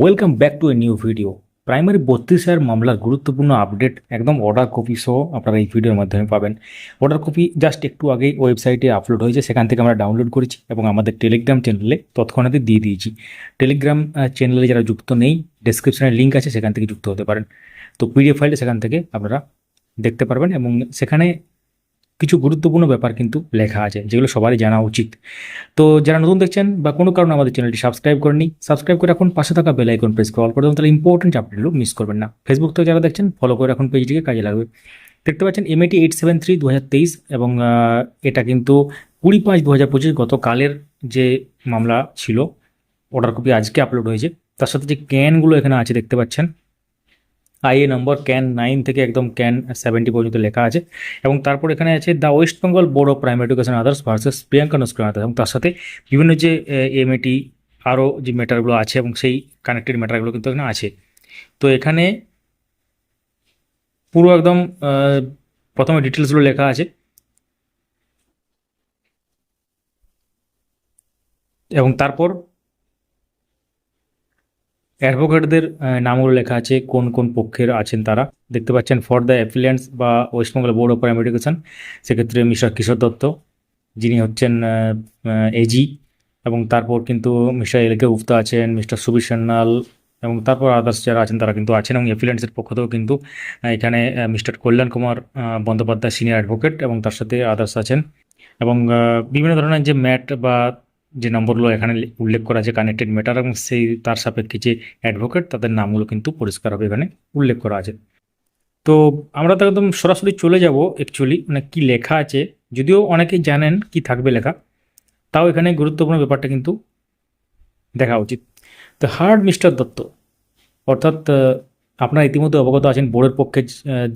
Welcome back to a new video primary বত্রিশ হাজার মামলার গুরুত্বপূর্ণ আপডেট একদম অর্ডার কপি সহ আপনারা এই ভিডিওর মাধ্যমে পাবেন। অর্ডার কপি জাস্ট একটু আগেই ওয়েবসাইটে আপলোড হয়েছে, সেখান থেকে আমরা ডাউনলোড করেছি এবং আমাদের টেলিগ্রাম চ্যানেলে তৎক্ষণাৎই দিয়ে দিয়েছি। টেলিগ্রাম চ্যানেলে যারা যুক্ত নেই ডেসক্রিপশনে লিঙ্ক আছে, সেখান থেকে যুক্ত হতে পারেন। তো পিডিএফ ফাইলটা সেখান থেকে আপনারা দেখতে পারবেন এবং সেখানে কিছু গুরুত্বপূর্ণ ব্যাপার কিন্তু লেখা আছে, যেগুলো সবারই জানা উচিত। তো যারা নতুন দেখছেন বা কোনো কারণে আমাদের চ্যানেলটি সাবস্ক্রাইব করেনি সাবস্ক্রাইব করে এখন পাশে থাকা বেল আইকন প্রেস করে করে দেবেন, তাহলে ইম্পর্টেন্ট আপডেটগুলো মিস করবেন না। ফেসবুক থেকে যারা দেখছেন ফলো করে এখন পেজটিকে কাজে লাগবে। দেখতে পাচ্ছেন এমএটি এইট সেভেন থ্রি দু হাজার তেইশ এবং এটা কিন্তু কুড়ি পাঁচ দু হাজার পঁচিশ গতকালের যে মামলা ছিল অর্ডার কপি আজকে আপলোড হয়েছে। তার সাথে যে ক্যানগুলো এখানে আছে, দেখতে পাচ্ছেন। আইএ নম্বর ক্যান নাইন থেকে একদম ক্যান সেভেন্টি পর্যন্ত লেখা আছে। এবং তারপর এখানে আছে the West Bengal board of primary education others versus Priyanka Naskar others এবং তার সাথে বিভিন্ন যে এম এমএটি আরও যে ম্যাটারগুলো আছে এবং সেই কানেক্টেড ম্যাটারগুলো কিন্তু এখানে আছে। তো এখানে পুরো একদম প্রথমে ডিটেলসগুলো লেখা আছে। এবং তারপর অ্যাডভোকেটদের নামগুলো লেখা আছে, কোন কোন পক্ষের আছেন তারা। দেখতে পাচ্ছেন ফর দ্য অ্যাপিলিয়েন্টস বা West Bengal board of primary education সেক্ষেত্রে মিস্টার কিশোর দত্ত, যিনি হচ্ছেন এজি এবং তারপর কিন্তু মিস্টার এল কে আছেন, মিস্টার সুবীর সান্যাল এবং তারপর আদার্স যারা আছেন তারা কিন্তু আছেন, এবং অ্যাপিলিয়েন্টসের পক্ষ থেকেও কিন্তু এখানে mister Kalyan Kumar Bandyopadhyay senior advocate এবং তার সাথে আদার্স আছেন। এবং বিভিন্ন ধরনের যে ম্যাট বা যে নম্বরগুলো এখানে উল্লেখ করা আছে কানেক্টেড ম্যাটার এবং সেই তার সাপেক্ষে যে অ্যাডভোকেট তাদের নামগুলো কিন্তু পরিষ্কারভাবে এখানে উল্লেখ করা আছে। তো আমরা তো একদম সরাসরি চলে যাব অ্যাকচুয়ালি মানে কি লেখা আছে, যদিও অনেকেই জানেন কি থাকবে লেখা, তাও এখানে গুরুত্বপূর্ণ ব্যাপারটা কিন্তু দেখা উচিত। তো হার্ড মিস্টার দত্ত, অর্থাৎ আপনারা ইতিমধ্যে অবগত আছেন, বোর্ডের পক্ষে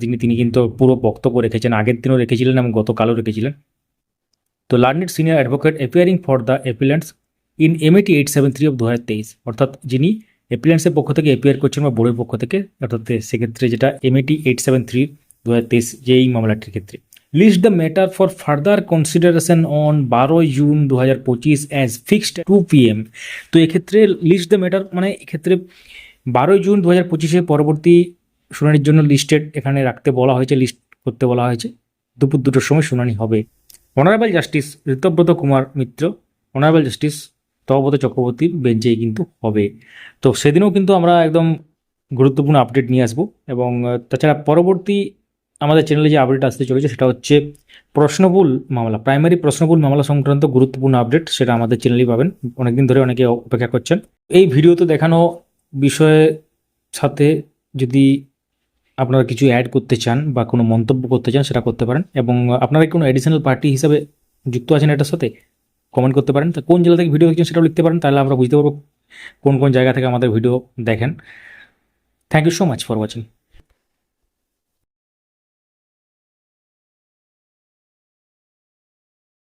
যিনি, তিনি কিন্তু পুরো বক্তব্য রেখেছেন, আগের দিনও রেখেছিলেন এবং গতকালও রেখেছিলেন। তো learned senior advocate appearing for the appellants in MAT eight seven three of দু হাজার তেইশ অর্থাৎ যিনি অ্যাপিলেন্টসের পক্ষ থেকে অ্যাপিয়ার করছেন বা বোর্ডের পক্ষ থেকে, অর্থাৎ সেক্ষেত্রে যেটা এমএটি এইট সেভেন থ্রি দু হাজার তেইশ যে এই মামলাটির ক্ষেত্রে। List the matter for further consideration on বারোই জুন দু হাজার পঁচিশ অ্যাজ ফিক্সড টু পিএম তো এক্ষেত্রে লিস্ট দ্য ম্যাটার মানে এক্ষেত্রে বারোই জুন দু হাজার পঁচিশে পরবর্তী শুনানির জন্য লিস্টেড এখানে রাখতে বলা হয়েছে লিস্ট করতে বলা হয়েছে। দুপুর দুটোর সময় শুনানি হবে। Honourable justice Ritabrata Kumar Mitra honourable justice Tapabrata চক্রবর্তীর বেঞ্চেই কিন্তু হবে। তো সেদিনও কিন্তু আমরা একদম গুরুত্বপূর্ণ আপডেট নিয়ে আসব এবং তাছাড়া পরবর্তী আমাদের চ্যানেলে যে আপডেট আসতে চলেছে সেটা হচ্ছে প্রশ্নবুল মামলা প্রাইমারি প্রশ্নবুল মামলা সংক্রান্ত গুরুত্বপূর্ণ আপডেট সেটা আমাদের চ্যানেলেই পাবেন। অনেকদিন ধরে অনেকে অপেক্ষা করছেন। এই ভিডিওতে দেখানো বিষয়ের সাথে যদি আপনারা কিছু অ্যাড করতে চান বা কোনো মন্তব্য করতে চান সেটা করতে পারেন এবং আপনারা কোনো অ্যাডিশনাল পার্টি হিসাবে যুক্ত আছেন এটার সাথে? কমেন্ট করতে পারেন। তা কোন জেলা থেকে ভিডিও দেখছেন সেটাও লিখতে পারেন, তাহলে আমরা বুঝতে পারব কোন কোন জায়গা থেকে আমাদের ভিডিও দেখেন। Thank you so much for watching